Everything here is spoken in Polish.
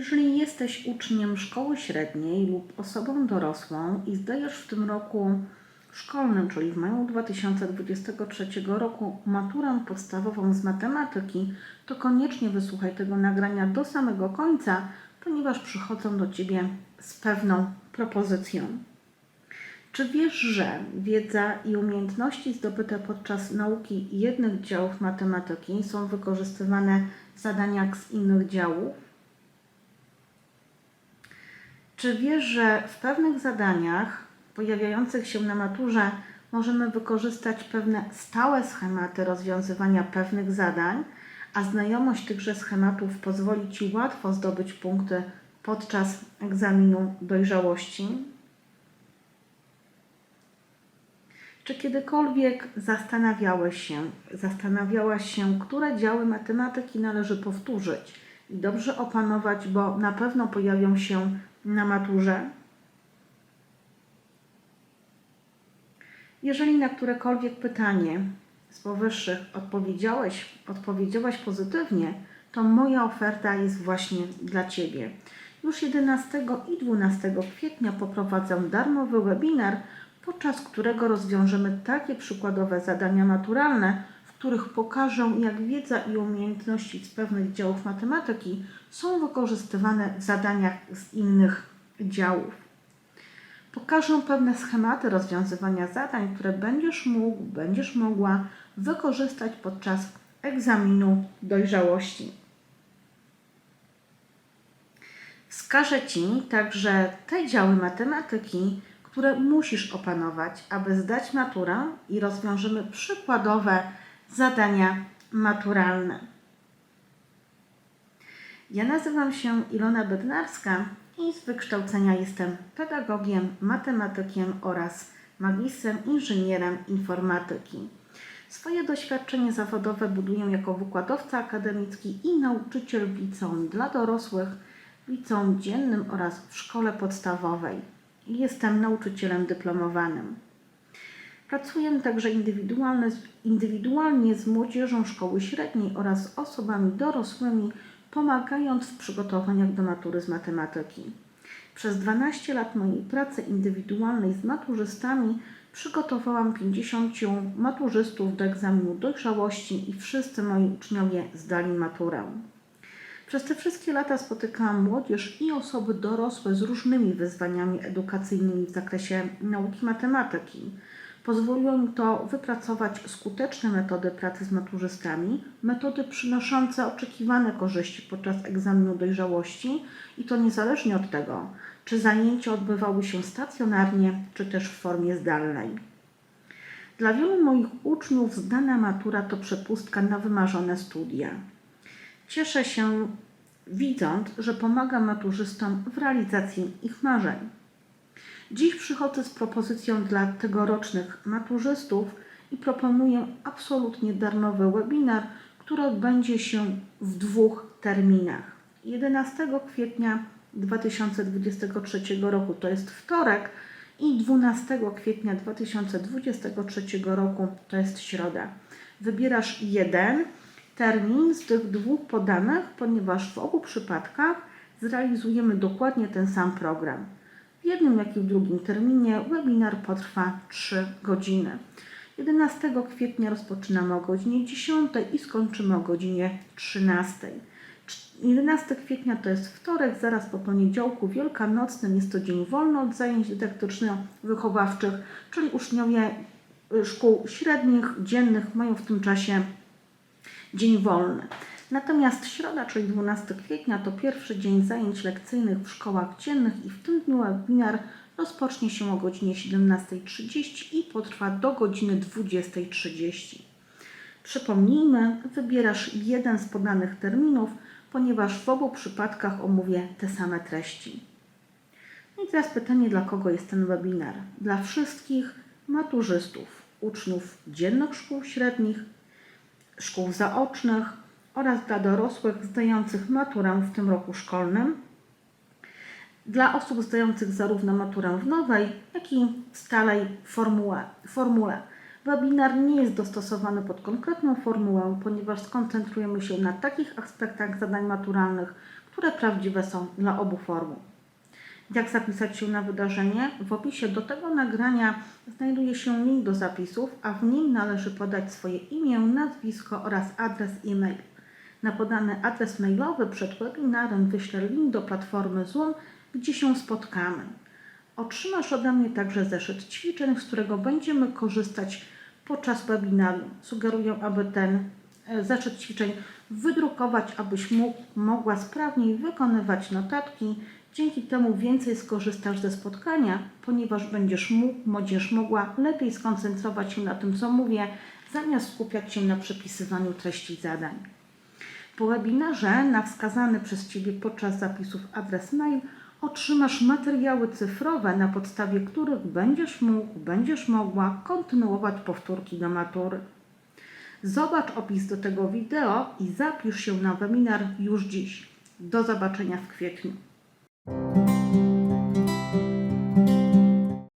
Jeżeli jesteś uczniem szkoły średniej lub osobą dorosłą i zdajesz w tym roku szkolnym, czyli w maju 2023 roku, maturę podstawową z matematyki, to koniecznie wysłuchaj tego nagrania do samego końca, ponieważ przychodzą do Ciebie z pewną propozycją. Czy wiesz, że wiedza i umiejętności zdobyte podczas nauki jednych działów matematyki są wykorzystywane w zadaniach z innych działów? Czy wiesz, że w pewnych zadaniach pojawiających się na maturze możemy wykorzystać pewne stałe schematy rozwiązywania pewnych zadań, a znajomość tychże schematów pozwoli Ci łatwo zdobyć punkty podczas egzaminu dojrzałości? Czy kiedykolwiek zastanawiałeś się, zastanawiałaś się, które działy matematyki należy powtórzyć i dobrze opanować, bo na pewno pojawią się na maturze? Jeżeli na którekolwiek pytanie z powyższych odpowiedziałeś, odpowiedziałaś pozytywnie, to moja oferta jest właśnie dla Ciebie. Już 11 i 12 kwietnia poprowadzę darmowy webinar, podczas którego rozwiążemy takie przykładowe zadania maturalne, w których pokażę, jak wiedza i umiejętności z pewnych działów matematyki są wykorzystywane w zadaniach z innych działów. Pokażę pewne schematy rozwiązywania zadań, które będziesz mógł, będziesz mogła wykorzystać podczas egzaminu dojrzałości. Wskażę Ci także te działy matematyki, które musisz opanować, aby zdać maturę i rozwiążemy przykładowe zadania maturalne. Ja nazywam się Ilona Bednarska i z wykształcenia jestem pedagogiem, matematykiem oraz magistrem inżynierem informatyki. Swoje doświadczenie zawodowe buduję jako wykładowca akademicki i nauczyciel w liceum dla dorosłych, w liceum dziennym oraz w szkole podstawowej. Jestem nauczycielem dyplomowanym. Pracuję także indywidualnie, z młodzieżą szkoły średniej oraz osobami dorosłymi, pomagając w przygotowaniach do matury z matematyki. Przez 12 lat mojej pracy indywidualnej z maturzystami przygotowałam 50 maturzystów do egzaminu dojrzałości i wszyscy moi uczniowie zdali maturę. Przez te wszystkie lata spotykałam młodzież i osoby dorosłe z różnymi wyzwaniami edukacyjnymi w zakresie nauki matematyki. Pozwoliło mi to wypracować skuteczne metody pracy z maturzystami, metody przynoszące oczekiwane korzyści podczas egzaminu dojrzałości i to niezależnie od tego, czy zajęcia odbywały się stacjonarnie, czy też w formie zdalnej. Dla wielu moich uczniów zdana matura to przepustka na wymarzone studia. Cieszę się, widząc, że pomagam maturzystom w realizacji ich marzeń. Dziś przychodzę z propozycją dla tegorocznych maturzystów i proponuję absolutnie darmowy webinar, który odbędzie się w dwóch terminach. 11 kwietnia 2023 roku to jest wtorek i 12 kwietnia 2023 roku to jest środa. Wybierasz jeden termin z tych dwóch podanych, ponieważ w obu przypadkach zrealizujemy dokładnie ten sam program. W jednym, jak i w drugim terminie webinar potrwa 3 godziny. 11 kwietnia rozpoczynamy o godzinie 10 i skończymy o godzinie 13. 11 kwietnia to jest wtorek, zaraz po poniedziałku wielkanocnym jest to dzień wolny od zajęć dydaktyczno-wychowawczych, czyli uczniowie y, szkół średnich, dziennych mają w tym czasie dzień wolny. Natomiast środa, czyli 12 kwietnia, to pierwszy dzień zajęć lekcyjnych w szkołach dziennych i w tym dniu webinar rozpocznie się o godzinie 17.30 i potrwa do godziny 20.30. Przypomnijmy, wybierasz jeden z podanych terminów, ponieważ w obu przypadkach omówię te same treści. No i teraz pytanie, dla kogo jest ten webinar? Dla wszystkich maturzystów, uczniów dziennych szkół średnich, szkół zaocznych oraz dla dorosłych zdających maturę w tym roku szkolnym, dla osób zdających zarówno maturę w nowej, jak i w stałej formułę. formule. Webinar nie jest dostosowany pod konkretną formułę, ponieważ skoncentrujemy się na takich aspektach zadań maturalnych, które prawdziwe są dla obu formuł. Jak zapisać się na wydarzenie? W opisie do tego nagrania znajduje się link do zapisów, a w nim należy podać swoje imię, nazwisko oraz adres e-mail. Na podany adres mailowy przed webinarem wyślę link do platformy Zoom, gdzie się spotkamy. Otrzymasz ode mnie także zeszyt ćwiczeń, z którego będziemy korzystać podczas webinaru. Sugeruję, aby ten e, zeszyt ćwiczeń wydrukować, abyś mógł, mogła sprawniej wykonywać notatki. Dzięki temu więcej skorzystasz ze spotkania, ponieważ będziesz mógł, będziesz mogła lepiej skoncentrować się na tym, co mówię, zamiast skupiać się na przepisywaniu treści zadań. Po webinarze na wskazany przez Ciebie podczas zapisów adres mail otrzymasz materiały cyfrowe, na podstawie których będziesz mógł, będziesz mogła kontynuować powtórki do matury. Zobacz opis do tego wideo i zapisz się na webinar już dziś. Do zobaczenia w kwietniu.